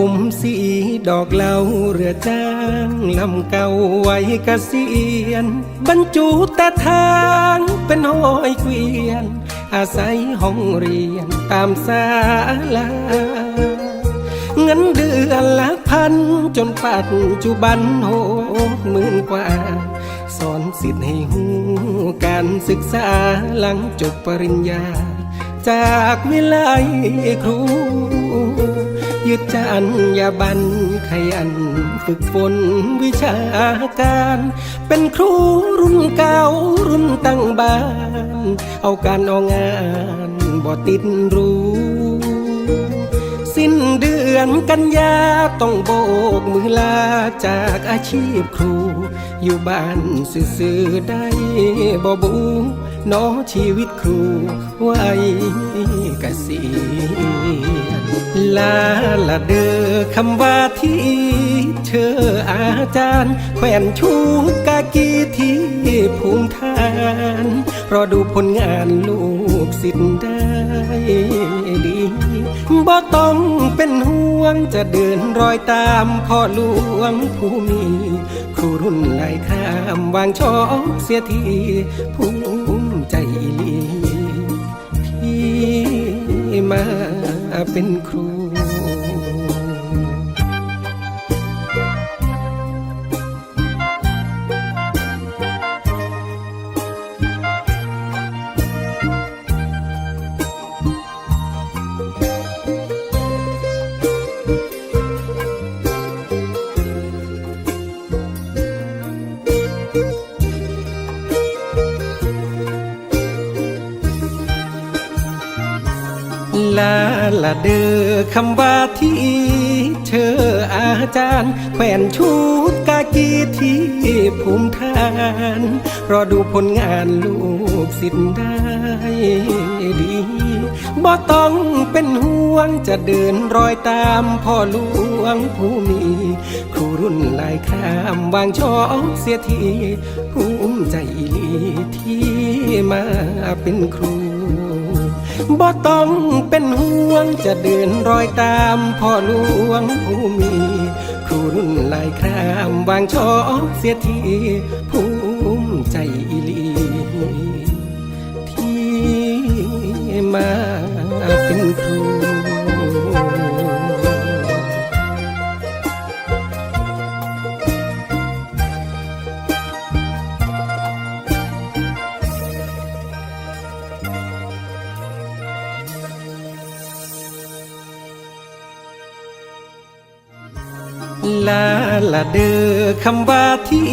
ผมสีดอกเหลาเรือจ้างลำเก่าไว้เกษียณบรรจุแต่ทางเป็นห้อยเกวียน อาศัยห้องเรียนตามศาลาเงินเดือนละพันจนปัจจุบันหกหมื่นกว่า สอนสิทธิ์ให้หูการศึกษาหลังจบปริญญา จากวิไลครู ยึดจรรยาบันไขยัน ฝึกฝนวิชาการ เป็นครูรุ่นเก่ารุ่นตั้งบ้าน เอาการเอางานบ่ติดรู้ สิ้นเดือนกันยาต้องโบกมือลาจากอาชีพครู อยู่บ้านซื่อๆได้บ่บูน้อชีวิตครูไว้เกษียณลาละเดอคำว่าที่เธออาจารย์ แขวนชูกากีที่ภูมิทาน พรอดูผลงานลูกศิษย์ได้ดีบ่ต้องเป็นห่วงจะเดินรอยตามพ่อหลวงผู้มี ครูรุ่นไหลข้ามวางช่องเสียทีภูมิใจอีหลีที่มาเป็นครู ลาละเดอคำว่าที่เธออาจารย์แขวนชุดกากีที่ภูมิทาน รอดูผลงานลูกศิษย์ได้ดีบ่ต้องเป็นห่วงจะเดินรอยตามพ่อหลวงผู้มี ครูรุ่นลายข้ามวางช่องเสียทีภูมิใจลีที่มาเป็นครู บ่ต้องเป็นห่วงจะเดินรอยตามพ่อหลวงผู้มีคุณลายครามวางช่อเสียทีภูมิใจอีลีที่มาเป็นครู ลาละเดอคำว่าที่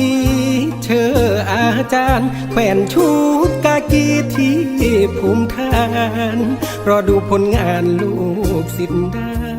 เธออาจารย์แขวนชุดกากีที่ภูมิทาน รอดูผลงานลูกศิษย์ได้